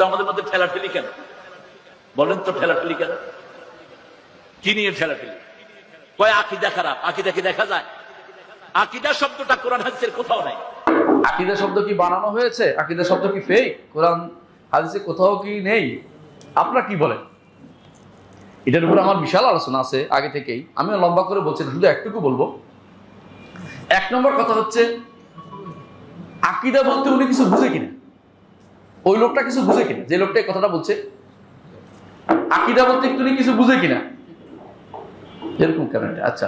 তো আমাদের মধ্যে ঠেলাঠেলি কেন? বলেন তো ঠেলাঠেলি কেন? কি নিয়ে ঠেলাঠেলি? কয়, আকিদা খারাপ। আকিদা কি দেখা যায়? আকিদা শব্দটা কোরআন হাদিসের কোথাও নাই। আকিদা শব্দ কি বানানো হয়েছে? আকিদা শব্দ কি ফেক কোরআন হাদিসে কোথাও কি নেই? আপনারা কি বলেন? এটার উপরে আমার বিশাল আলোচনা আছে আগে থেকেই। আমি লম্বা করে বলছি শুধু একটুকু বলব। এক নম্বর কথা হচ্ছে, আকিদা বলতে উনি কিছু বুঝে কিনা? ওই লোকটা কিছু বুঝে কিনা? যে লোকটা কথাটা বলছে, আকিদা বলতে উনি কিছু বুঝে কিনা? এরকম কেন আচ্ছা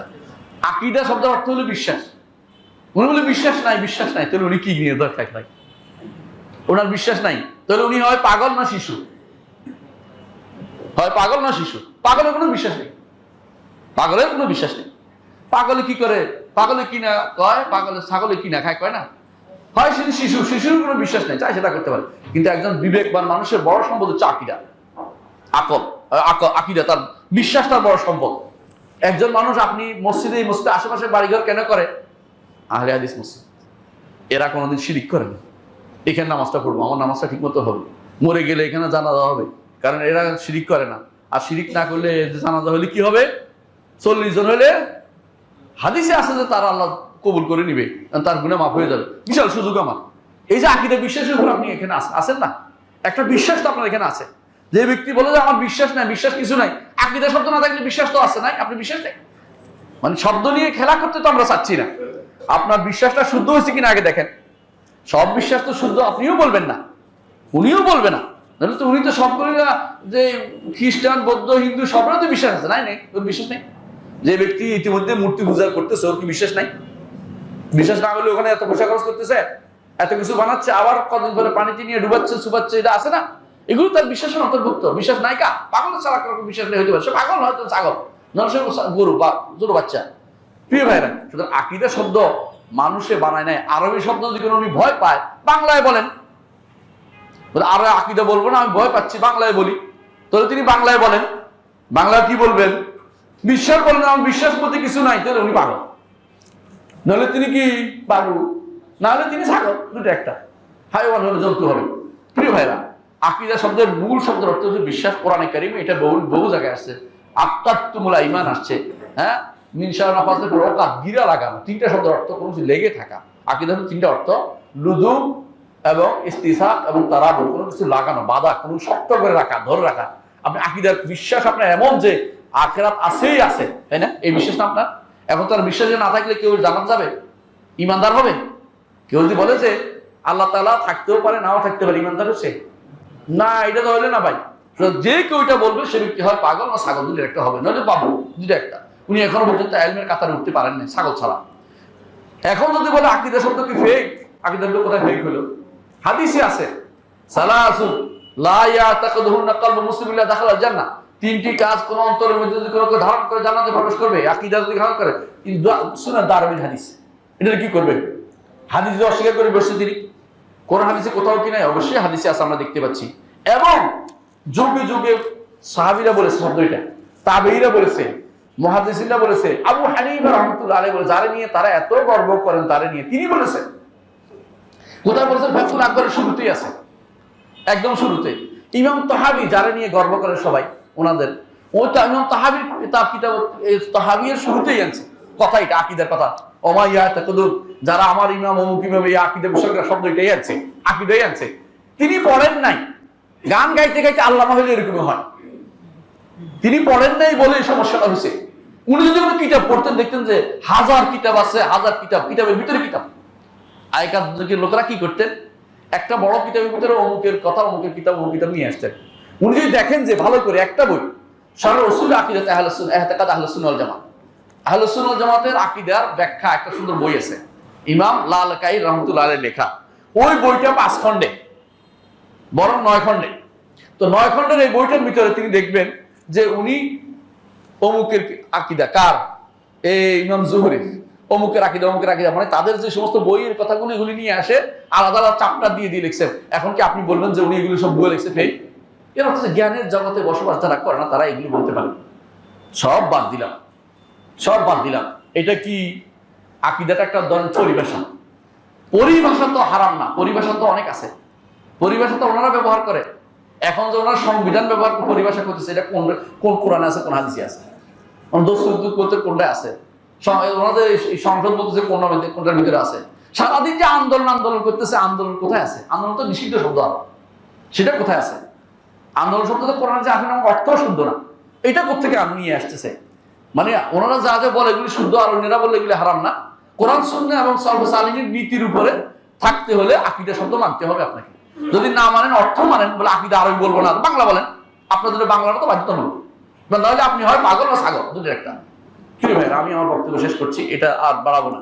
আকিদা শব্দের অর্থ হলো বিশ্বাস। উনি বলে বিশ্বাস নাই বিশ্বাস নাই। তাহলে উনি কি নিয়ে দরকার নাই ওনার বিশ্বাস নাই। তাহলে উনি হয় পাগল না শিশু? হয় পাগল না শিশু? পাগলের কোনো বিশ্বাস নেই। পাগলের কোনো বিশ্বাস নেই। পাগলে কি করে? পাগলে কি না কয়? পাগলে ছাগলে কি না খায়? কয় না? হয় সেটি শিশু, শিশুর কোনো বিশ্বাস নেই চাই সেটা করতে পারে। কিন্তু একজন বিবেকবান মানুষের বড় সম্পদ হচ্ছে আকিদা। আকল আকিদা, তার বিশ্বাস, তার বড় সম্পদ। একজন মানুষ আপনি মসজিদে মসজিদে আশেপাশে বাড়িঘর কেন করে? আহলে হাদিস মসজিদ। এরা কোনোদিন শিরিক করে না। এখানে নামাজটা পড়ব, আমার নামাজটা ঠিক মতো হবে। মরে গেলে এখানে জানাজা হবে। কারণ এরা শিরিক করে না। আর শিরিক না করলে জানাজা হলে কি হবে? চল্লিশ জন হলে হাদিসে আছে যে তারা আল্লাহ কবুল করে নিবে তার গুণে মাফ হয়ে যাবে। বিশাল সুযোগ আমার। এই যে আকিদা বিশ্বাসের উপর আপনি এখানে আছেন না? একটা বিশ্বাস তো আপনার এখানে আছে। যে ব্যক্তি বলে যে আমার বিশ্বাস নাই, বিশ্বাস কিছু নাই, আকিদা শব্দ না থাকলে বিশ্বাস তো আছে নাই, আপনি বিশ্বাস নেই? মানে শব্দ নিয়ে খেলা করতে তো আমরা চাচ্ছি না। আপনার বিশ্বাসটা শুদ্ধ হয়েছে কিনা আগে দেখেন। সব বিশ্বাস তো শুদ্ধ, আপনিও বলবেন না। উনিও বলবে না। তো উনি তো সব করে না যে খ্রিস্টান, বৌদ্ধ, হিন্দু সবেরও তো বিশ্বাস আছে, নাই, নেই বিশ্বাস নেই। যে ব্যক্তি ইতিমধ্যে মূর্তি পূজা করতেছে, ওর কি বিশ্বাস নাই? বিশ্বাস না হলে ওখানে এত পয়সা খরচ করতেছে, এত কিছু বানাচ্ছে, আবার কদিন পরে পানিতে নিয়ে ডুবাচ্ছে সুবাচ্ছে এটা আছে না? এগুলো তার বিশ্বাসের অন্তর্ভুক্ত। বিশ্বাস নাই কা? পাগল ছাড়া কারও বিশ্বাস নেই হতে পারে। সে পাগল হয়তো ছাগল। নয় সে গরু বা ছোট বাচ্চা। প্রিয় ভাইরা, সুতরাং আকিদা শব্দ মানুষে বানায় নাই। আরবি শব্দ যদি কোনো উনি ভয় পায়, বাংলায় বলেন। বলে, আরও আকিদা বলব না, আমি ভয় পাচ্ছি, বাংলায় বলি। তাহলে তিনি বাংলায় বলেন। বাংলায় কি বলবেন? বিশ্বাস বলেন, আমার বিশ্বাস বলতে কিছু নাই, তাহলে উনি পাগল। নাহলে তিনি কি বাবু নাহলে তিনি ছাগল, দুটো একটা। হাইওয়ান হলে জন্তু হবে। প্রিয় ভাইরা, আকিদা শব্দের মূল শব্দের অর্থ হচ্ছে বিশ্বাস, কোরআনে কারিম এটা বহু বহু জায়গায় আসছে। আত্মাত্মূলা ইমান আসছে হ্যাঁ? মিনসা নফাজের পর গিরা লাগানো। তিনটা শব্দের অর্থ কোনো কিছু লেগে থাকা। আকিদা হলো তিনটা অর্থ। লুজুম এবং ইস্তিসাক এবং তারাবুর কোনো কিছু লাগানো, বাধা, কোনো শক্ত করে রাখা, ধরে রাখা। আপনি আকিদার বিশ্বাস আপনার এমন যে আখেরাত আছেই আছে, তাই না? এই বিশ্বাস না আপনার এখন তার বিশ্বাস না থাকলে কেউ জানাত যাবে? ইমানদার হবে? কেউ যদি বলে যে আল্লাহ তালা থাকতেও পারে, নাও থাকতে পারে, ইমানদার হচ্ছে? না, এটা তো হলে না ভাই। যে কেউ এটা বলবে, সে ব্যক্তি হয় পাগল না ছাগল দুটো একটা হবে। নইলে বাবু দুটো একটা। উনি এখনও পর্যন্ত এলমের কাতারে উঠতে পারেন না ছাগল ছাড়া। এখন যদি বলে আকিদা শব্দ কি ফেক আকিদা শব্দ কোথায় ফেক হলো? হাদিসে আছে সালাসু লা ইয়াতাকাদুহুন্না কলবু মুসলিমিল্লাহ দাখালাল জান্নাহ। তিনটি কাজ কোন অন্তরের মধ্যে যদি কোনো ধারণ করে জান্নাতে প্রবেশ করবে, আকিদা যদি ধারণ করে শুনে দারবিন হাদিস। এটা কি করবে? হাদিস অস্বীকার করে বসছে তিনি। কোন হাদিসে কোথাও কি নাই? অবশ্যই হাদিসে আছে, আমরা দেখতে পাচ্ছি। এবং যুগে যুগে সাহাবিরা বলেছে, শব্দ এটা। তাবেইরা বলেছে মহাদিসিনরা বলেছে, আবু হানিফা রহমতুল্লাহ আলাইহি বলে যারে নিয়ে তারা এত গর্ব করেন, তারে নিয়ে তিনি বলেছেন। কোথায় বলেছেন? ফাতুল আকবরের শুরুতেই আছে। একদম শুরুতে ইমাম তাহাবি যারা নিয়ে গর্ব করে সবাই। ওনাদের। ওই ইমাম তাহাবির কিতাব কিতাব তাহাবির শুরুতেই আনছে। কথা এটা, আকিদের কথা। ওমা ইয়া তাকুদুর যারা আমার ইমাম, অমুক ইমাম, এই আকিদা বিষয়ক শব্দ এটাই আনছে, আকিদাই আনছে। তিনি পড়েন নাই। গান গাইতে গাইতে আল্লামা হইলে এরকম হয়। তিনি পড়েন নাই বলে এই সমস্যাটা হয়েছে। উনি যদি কোনো কিতাব পড়তেন, দেখতেন যে হাজার কিতাব আছে, হাজার কিতাব, কিতাবের ভিতরে কিতাব। আগেকার যুগের লোকেরা কি করতেন? একটা বড় কিতাবের ভিতরে অমুকের কথা, অমুকের কিতাব অমুক কিতাব নিয়ে আসতেন। উনি যদি দেখেন যে ভালো করে একটা বই, সারা রসুল আকিদাতে আহলসুন এহতেকাদ আহলসুন আল জামা আহলসুন আল জামাতের আকিদার ব্যাখ্যা, একটা সুন্দর বই আছে। ইমাম লাল কাই রহমতুল্লাহ লেখা। ওই বইটা পাঁচ খণ্ডে, বরং নয় খণ্ডে। তো নয় খণ্ডের এই বইটার ভিতরে তিনি দেখবেন যে উনি অমুকের আকিদা কার? এই ইমাম জুহরি। অমুকের আকিদা অমুকের আকিদা। মানে তাদের যে সমস্ত বইয়ের কথাগুলো এগুলি নিয়ে আসে, আলাদা আলাদা চাপটা দিয়ে দিয়ে লিখছেন। এখন কি আপনি বলবেন যে উনি এগুলো সব বই লিখছে ফেক? এর অর্থ জ্ঞানের জগতে বসবাস যারা করে না, তারা এগুলি বলতে পারে সব বাদ দিলাম। সব বাদ দিলাম। এটা কি আকিদাটা একটা ধরনের পরিবেশন পরিভাষা তো হারাম না, পরিভাষা তো অনেক আছে। পরিভাষা তো ওনারা ব্যবহার করে। এখন যে ওনার সংবিধান ব্যবহার পরিভাষা করতেছে, এটা কোন কোন কোরআনে আছে, কোন হাদিসে আছে? করতে কোনটা আছে? ওনাদের সংসদ বলতেছে কোন কোনটার ভিতরে আছে? সারাদিন যে আন্দোলন আন্দোলন করতেছে, আন্দোলন কোথায় আছে? আন্দোলন তো নিষিদ্ধ শব্দ আরও। সেটা কোথায় আছে? আন্দোলন শব্দ তো কোরআনে যে আসলে আমার অর্থ শুদ্ধ না। এটা কোথেকে আমি নিয়ে আসতেছে? মানে ওনারা যা যা বলে এগুলি শুদ্ধ আর অন্যরা বলে এগুলি হারাম না। কোরআন শূন্য এবং সর্বসালিনীর নীতির উপরে থাকতে হলে আকিদা শব্দ মানতে হবে আপনাকে। যদি না মানেন, অর্থ মানেন, বলে আকিদা আরবি বলব না, বাংলা বলেন, আপনাদের বাংলাটা তো বাধ্যতামূলক। নাহলে আপনি হয় পাগল বা সাগর দুটোর একটা। কি ভাই আমি আমার বক্তব্য শেষ করছি, এটা আর বাড়াবো না।